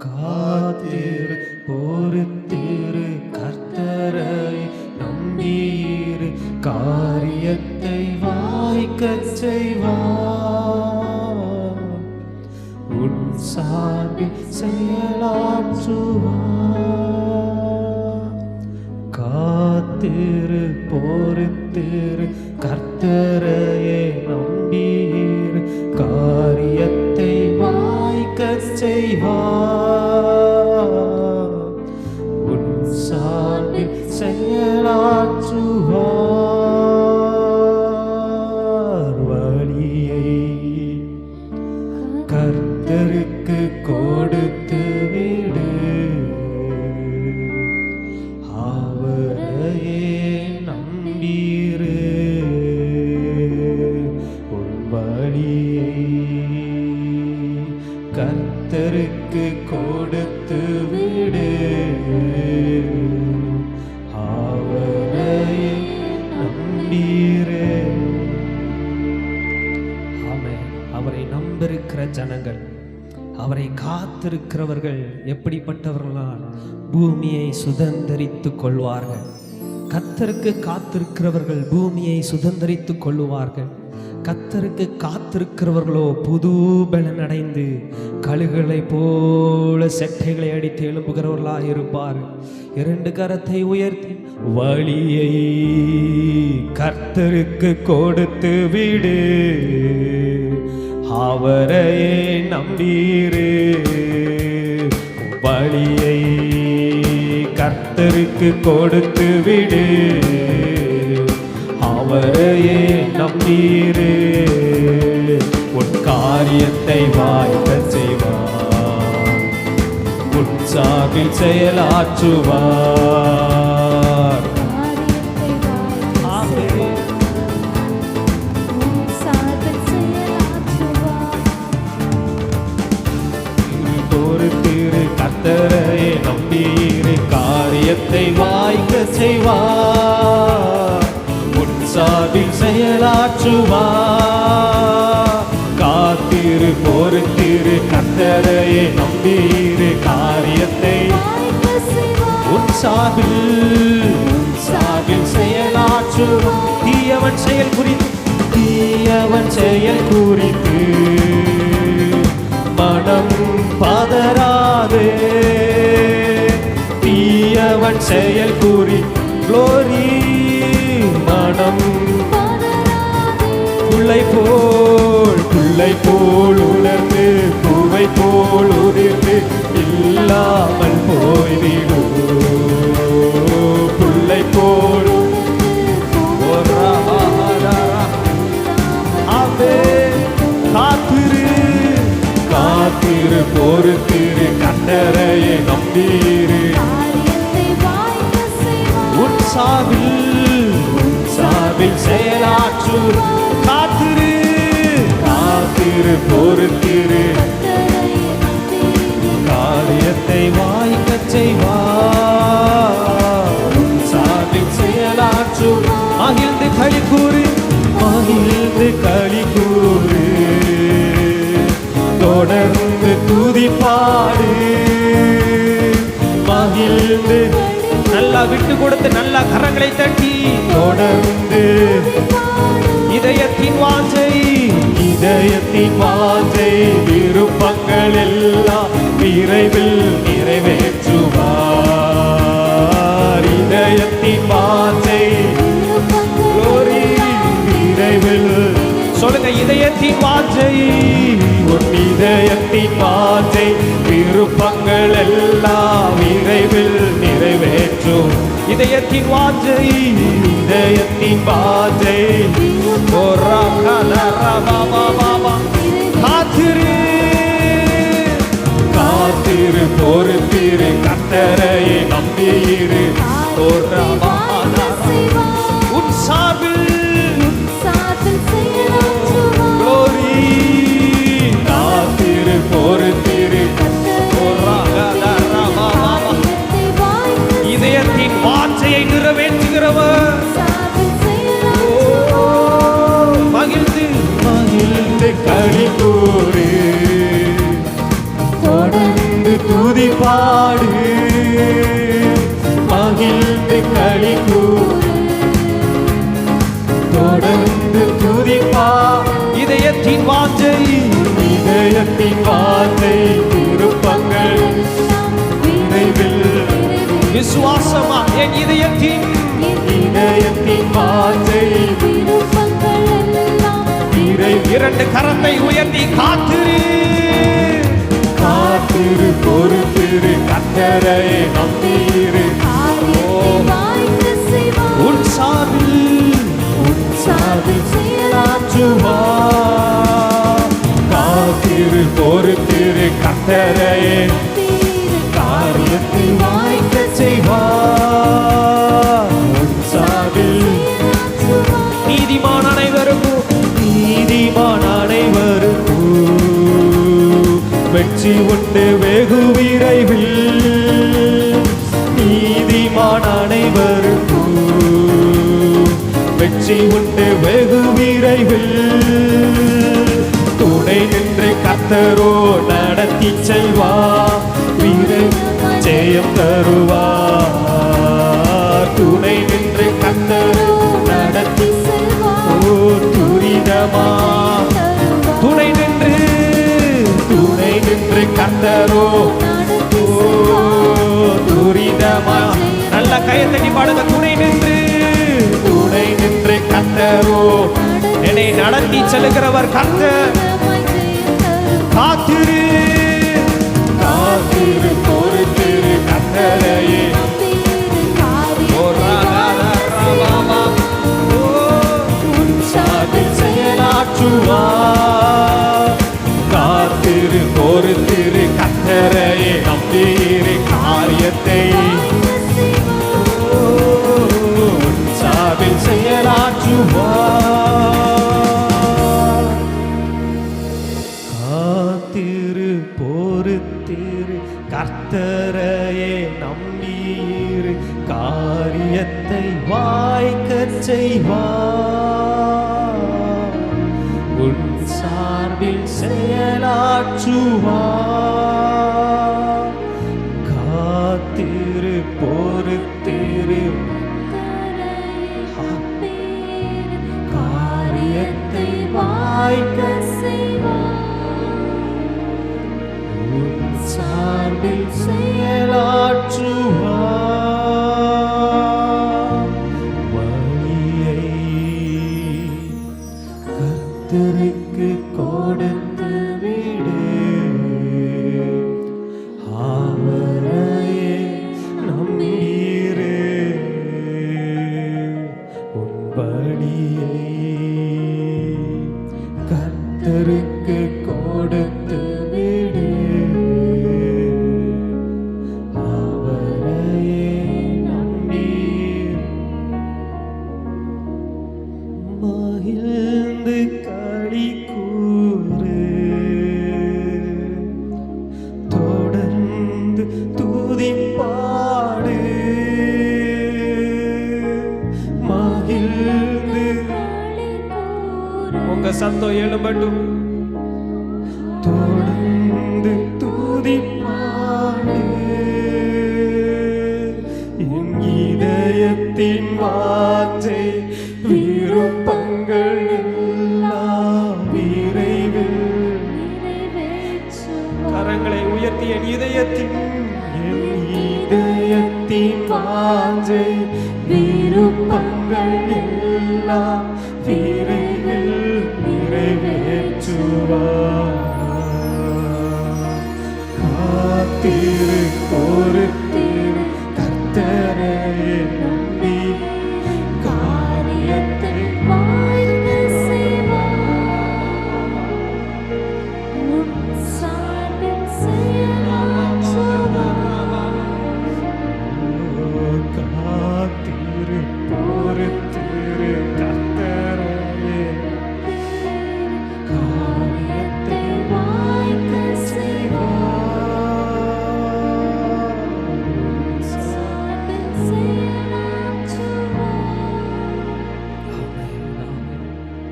காத்திரு பொறுத்திரு கர்த்தரை நம்பியிரு காரியத்தை வாய்க்கச் செய்வார் உன் சார்பில் செயலாற்றுவார் காத்திரு பொறுத்திரு கர்த்தர் வழியை கர்த்தருக்கு கொடுத்து விடு. அவரையே நம்பீரே. ஆமென். அவரை நம்பிருக்கிற ஜனங்கள் அவரை காத்திருக்கிறவர்கள் எப்படிப்பட்டவர்களால் பூமியை சுதந்தரித்துக் கொள்வார்கள்? கத்தருக்கு காத்திருக்கிறவர்கள் பூமியை சுதந்தரித்துக் கொள்ளுவார்கள்? கத்தருக்கு காத்திருக்கிறவர்களோ புது பலன் அடைந்து கழுகளை போல செட்டைகளை அடித்து எழும்புகிறவர்களாக இருப்பார். இரண்டு கரத்தை உயர்த்தி வழியை கர்த்தருக்கு கொடுத்து விடு. அவரையே நம்பீரு. வழியை கர்த்தருக்கு கொடுத்து விடு. அவரையே நம்பீரு. காரியத்தை வாய்க்க செய்வார். உற்சாகில் செயலாற்றுவார். கத்தரையே நம்பீரு காரியத்தை வாய்க்க செய்வார். உற்சாகில் செயலாற்றுவார். காத்திரு பொறுத்திரு கத்தரையே நம்பீரு காரியத்தை உன் சாவில் உன் சாவில் செயலாற்றுவார் தீயவன் செயல் குறித்து தீயவன் செயல் குறித்து. மனம் பதறாதே. தீயவன் செயல் கூறி குளோரி மனம் புள்ளை போல் முல்லை போல் உணர்ந்து பூவை போல் உதிர்ந்து இல்லாமல் போய்விடும். புல்லை போல் காத்திரு பொறுத்திரு காரியத்தை வாய்க்கச் செய்வார் உன் சாவில் செயலாற்று மகிழ்ந்து களி கூறு மகிழ்ந்து களி கூறு. தொடர்ந்து துதிப்பாடு. மகிழ்ந்து நல்லா விட்டு கொடுத்து நல்லா கரங்களை தட்டி. தொடர்ந்து இதயத்தின் வாசல் இதயத்தின் வாஞ்சை விருப்பங்கள் எல்லாம் விரைவில் நிறைவேற்றுவார். இதயத்தின் வாஞ்சை glory, விரைவில் சொல்லுங்க இதயத்தின் வாஞ்சை உன் இதயத்தின் வாஞ்சை விருப்பங்கள் எல்லாம் இதயத்தின் வாஞ்சை இதயத்தின் வாஞ்சை. காத்திரு காத்திரு பொறுத்திரு கத்தரையை நம்பியிரு. ஓரா உன் சார்பில் கூறு தொடர்ந்து துதி பாடு மகிழ்ந்து களி கூறு. தொடர்ந்து துதிப்பா. இதயத்தின் வாஞ்சை. இதயத்தின் வாஞ்சை. விருப்பங்கள் நினைவில். விசுவாசமா? என் இதயத்தின் இரண்டு கரத்தை உயர்த்தி காத்திரு. காத்திரு பொறுத்திரு கத்தரை நம்பி. நீதிமான் அனைவருக்கும் வெற்றி உண்டு வெகு விரைவில். நீதிமான் அனைவருக்கும் வெற்றி உண்டு வெகு விரைவில். துணை நின்று கத்தரோ நடத்தி செல்வா வீரை ஜெயம் தருவா துணை நின்று கத்தரோ துரிதமா. நல்ல கையத்தடி பாடுங்க துணை நின்று. துணை நின்று கத்தரோ என்னை நடத்தி செல்கிறவர் கர்த்தர். காத்திரு காத்திரு பொறுத்திரு கத்தரையே செயலாற்றுவார் காத்திரு பொறுத்திரு கர்த்தரையே நம்பீரு. காரியத்தை வாய்க்கச் செய்வார். உன் சார்பில் செயலாற்றுவார். மகிழ்ந்து களி கூறு. தொடர்ந்து துதி மகிழ்ந்து. உங்க சத்தம் எழும்பட்டும். தொடர்ந்து துதி பாடு என் இதயத்தின் வாஞ்சை உயர்த்தி என் இதயத்தின் இதயத்தின் வாஞ்சை விருப்பங்கள் எல்லாம் விரைவில் நிறைவேற்றுவார். காத்திருப்போருக்கு